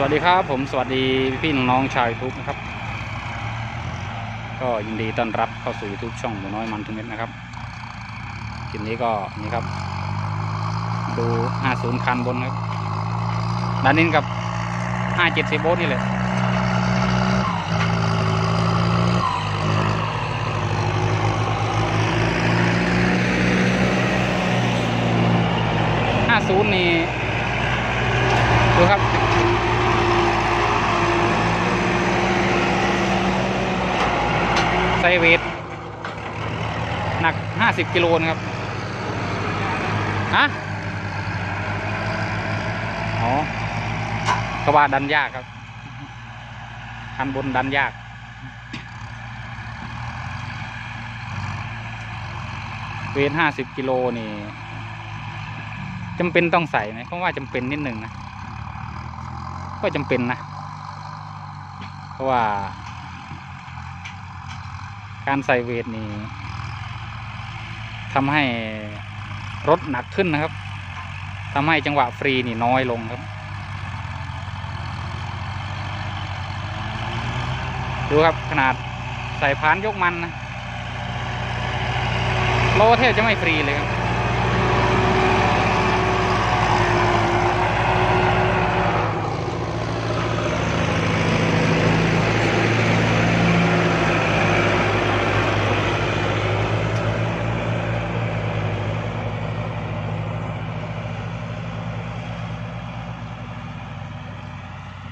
สวัสดีครับผมสวัสดีพี่น้องชาวยูทูบนะครับ ก็ยินดีต้อนรับเข้าสู่ YouTube ช่องหมูน้อยมันทุเม็ดนะครับคลิปนี้ก็นี่ครับ ดู 50 คันบนครับด้านนี้กับ 570 โวลต์นี่เลย50นี่ดูครับ ไซเวทหนัก 50 กิโลนะครับฮะอ๋อกระบะดันยากครับคันบนดันยากเวท50กิโลนี่จำเป็นต้องใส่ไหมเพราะว่าจำเป็นนิดหนึ่งนะ ก็จำเป็นนะ เพราะว่า การใส่เวทนี่ทำให้รถหนักขึ้นนะครับทำให้จังหวะฟรีนี่น้อยลงครับ ดูครับขนาดใส่พานยกมันนะโลเทบจะไม่ฟรีเลยครับ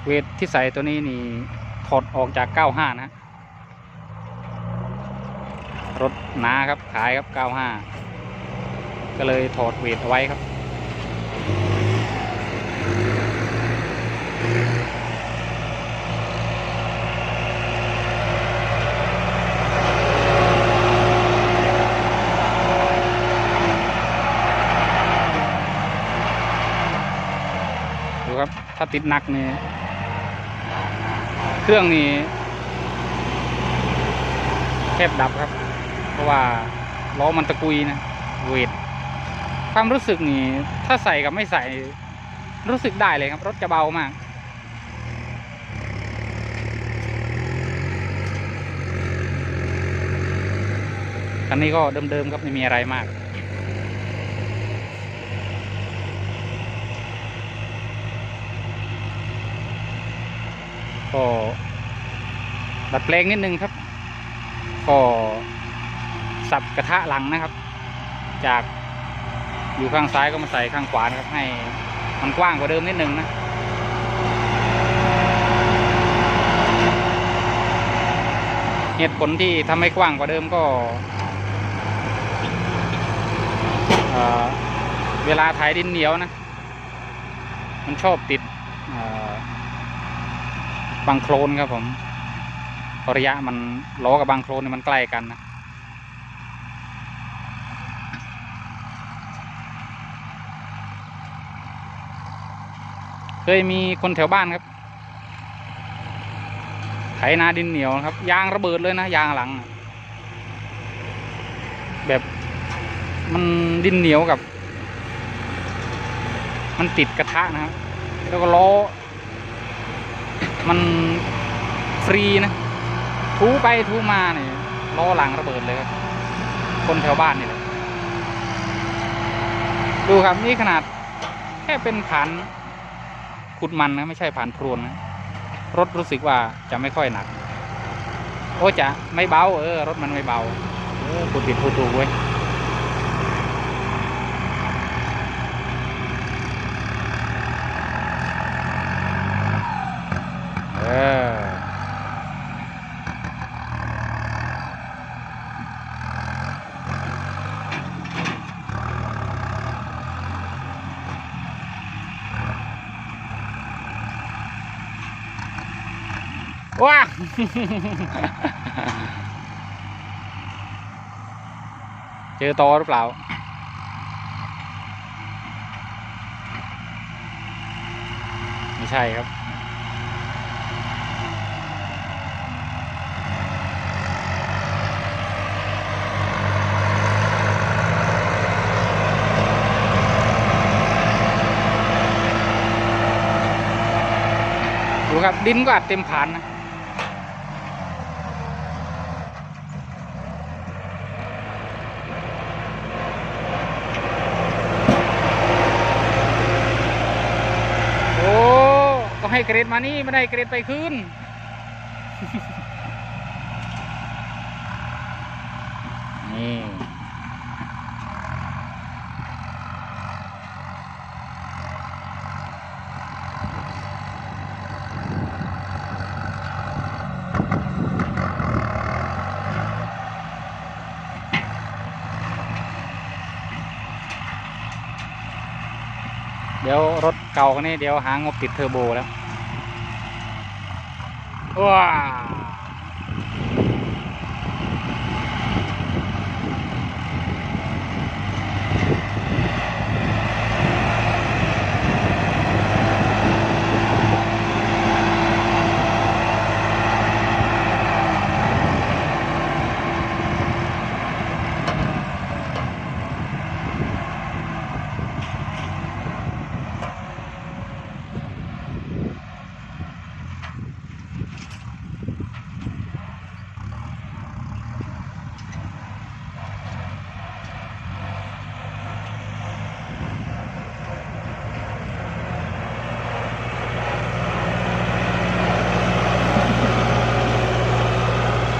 เวทที่ใส่ตัวนี้นี่ถอดออกจาก 95นะฮะรถหนาครับขายครับ 95 ก็เลยถอดเวทเอาไว้ครับ ดูครับ ถ้าติดหนักเนี่ย เครื่องนี่แทบดับครับ เพราะว่าล้อมันตะกุยนะเวทความรู้สึกนี่ถ้าใส่กับไม่ใส่รู้สึกได้เลยครับ รถจะเบามาก คันนี้ก็เดิมๆครับไม่มีอะไรมาก ก็ดัดแปลงนิดนึงครับ ก็สับกระทะหลังนะครับ จากอยู่ข้างซ้ายก็มาใส่ข้างขวานะครับ ให้มันกว้างกว่าเดิมนิดนึงนะเหตุผลที่ทำให้กว้างกว่าเดิมก็เเวลาถ่ายดินเหนียวนะ มันชอบติด บางโคลนครับผมระยะมันล้อกับบางโคลนมันใกล้กันนะเคยมีคนแถวบ้านครับ ไถนาดินเหนียวครับ ยางระเบิดเลยนะ ยางหลัง แบบมันดินเหนียวกับ มันติดกระทะนะครับ แล้วก็ล้อ มันฟรีนะ ทูไปทูมาเนี่ยล้อหลังระเบิดเลยครับ คนแถวบ้านนี่แหละ ดูครับนี่ขนาดแค่เป็นผ่านขุดมันนะ ไม่ใช่ผ่านพรวนนะ รถรู้สึกว่าจะไม่ค่อยหนัก โอ้จะไม่เบา เออ รถมันไม่เบา เออพูดผิดพูดถูกเว้ย ว้าเจอตอหรือเปล่า ไม่ใช่ครับ ดูครับ ดินก็อัดเต็มผานนะ โอ้ ก็ ให้เกรดมานี่ไม่ได้เกรดไปคืนนี่เดี๋ยวรถเก่าคันนี้เดี๋ยวหางบติดเทอร์โบแล้ว ว้า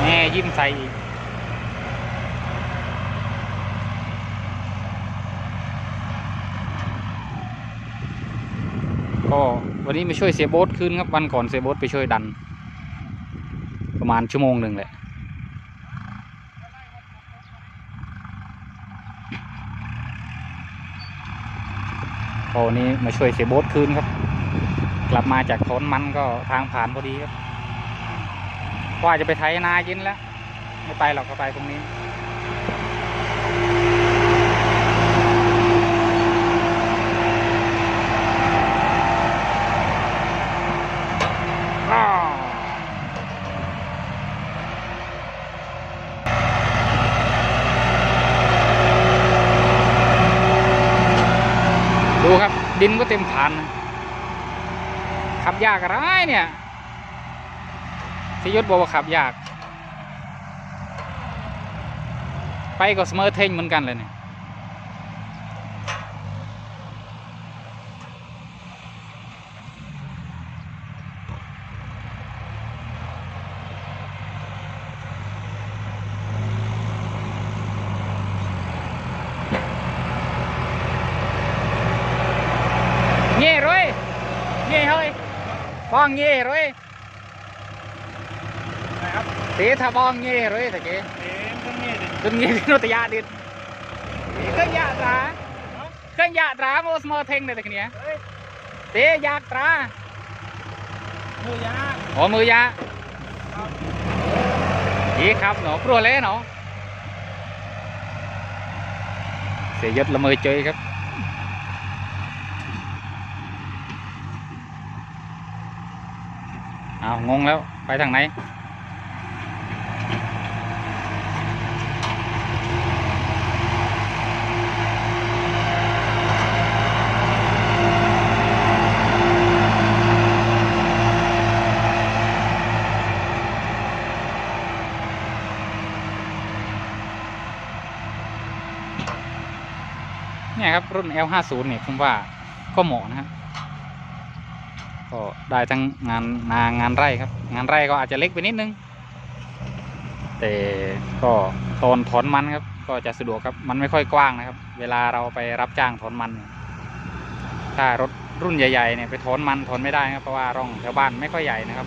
แม่ยิ้มใส่อีกก็วันนี้มาช่วยเสียโบ๊ทคืนครับวันก่อนเสียโบ๊ทไปช่วยดัน ประมาณชั่วโมงหนึ่งแหละก็วันนี้มาช่วยเสียโบ๊ทคืนครับ กลับมาจากถอนมันก็ทางผ่านพอดีครับว่าจะไปไถนาเย็นแล้ว ไม่ไปหรอกก็ไปตรงนี้ ดูครับ ดินก็เต็มผ่านนะขับยากอะไรเนี่ยที่ยศบอกว่าขับยาก ไปก็เสมอเทงเหมือนกันเลยเนี่ย Nghe rồi Nghe hơi Bong nghe rồi นะครับ Thế tha bong nghe rồi thầy kì เอ๊ะต้องเนี่ยดิ Đừng nghe nó tà dạ đi Cơn dạ ra Cơn dạ ra Mô smơ thênh này thầy kì เฮ้ย Thế dạ ra มือยาก Ồ mưa dạ ครับ Ý khắp nó Pro lẽ nó Sẽ dứt là mời chơi ครับ เอางงแล้ว ไปทางไหน เนี่ยครับรุ่น L50 เนี่ยผมว่าก็เหมาะนะครับก็ได้ทั้งงานนางานไร่ครับ งานไร่ก็อาจจะเล็กไปนิดนึง แต่ก็ตอนถอนมันครับ ก็จะสะดวกครับมันไม่ค่อยกว้างนะครับ เวลาเราไปรับจ้างถอนมัน ถ้ารถรุ่นใหญ่ๆเนี่ยไปถอนมันถอนไม่ได้ครับเพราะว่าร่องแถวบ้านไม่ค่อยใหญ่นะครับ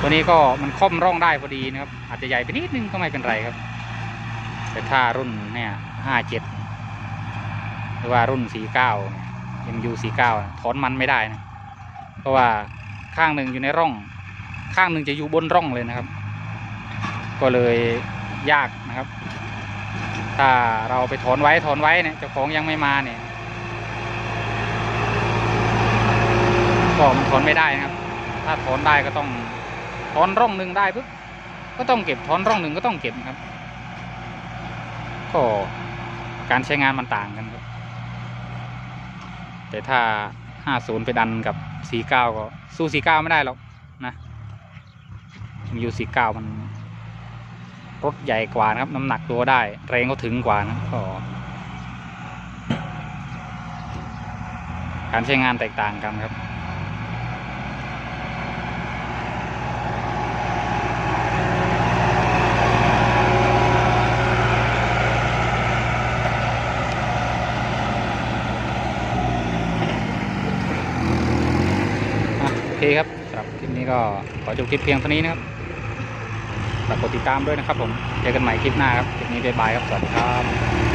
ตัวนี้ก็มันค่อมร่องได้พอดีนะครับ อาจจะใหญ่ไปนิดนึงก็ไม่เป็นไรครับ แต่ถ้ารุ่นเนี่ยห้าเจ็ดหรือว่ารุ่นสี่เก้า MU 4 9ถอนมันไม่ได้นะเพราะว่าข้างหนึ่งอยู่ในร่อง ข้างหนึ่งจะอยู่บนร่องเลยนะครับ ก็เลยยากนะครับ ถ้าเราไปถอนไว้ถอนไว้เนี่ยเจ้าของยังไม่มาเนี่ยก็มันถอนไม่ได้นะครับ ถ้าถอนได้ก็ต้องถอนร่องหนึ่งได้ปุ๊บก็ต้องเก็บถอนร่องหนึ่งก็ต้องเก็บครับ ก็การใช้งานมันต่างกันครับ แต่ถ้า 50 ไปดันกับสี่เก้าก็สู้สี่เก้าไม่ได้หรอกนะอยู่สี่เก้ามันรถใหญ่กว่านะครับ น้ำหนักตัวได้แรงก็ถึงกว่านะก็การใช้งานแตกต่างกันครับ อะโอเคครับสำหรับคลิปนี้ ก็ขอจบคลิปเพียงเท่านี้นะครับฝากกดติดตามด้วยนะครับผม เจอกันใหม่คลิปหน้าครับ คลิปนี้บ๊ายบายครับ สวัสดีครับ